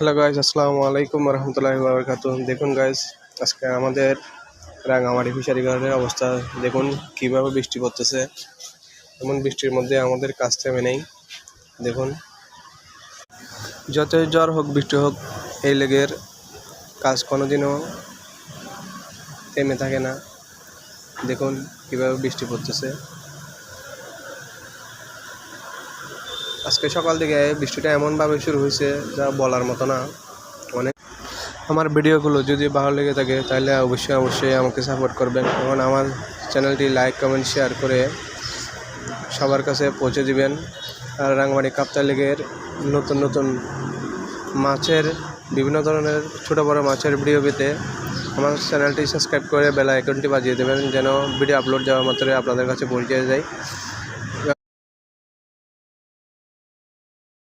Hello guys আসসালামু আলাইকুম রহমতুল্লাহি বাবরকাত দেখুন গাইজ আজকে আমাদের রাঙামাটি ফিশারি গার্ডের অবস্থা। দেখুন, কীভাবে বৃষ্টি পড়তেছে। এমন বৃষ্টির মধ্যে আমাদের কাজ থেমে নেই। দেখুন, যতই জ্বর হোক, বৃষ্টি হোক, এই লেগের কাজ কোনোদিনও থেমে থাকে না। দেখুন, কীভাবে বৃষ্টি পড়তেছে। আজকে সকাল থেকে বৃষ্টিটা এমনভাবে শুরু হয়েছে যা বলার মতো না। অনেক আমার ভিডিওগুলো যদি ভালো লেগে থাকে, তাহলে অবশ্যই অবশ্যই আমাকে সাপোর্ট করবেন এবং আমার চ্যানেলটি লাইক কমেন্ট শেয়ার করে সবার কাছে পৌঁছে দিবেন। আর রাঙামাটি কাপ্তা লেগের নতুন নতুন মাছের, বিভিন্ন ধরনের ছোটো বড়ো মাছের ভিডিও পেতে আমার চ্যানেলটি সাবস্ক্রাইব করে বেলা আইকনটি বাজিয়ে দেবেন যেন ভিডিও আপলোড দেওয়ার মাত্রই আপনাদের কাছে পৌঁছে যায়।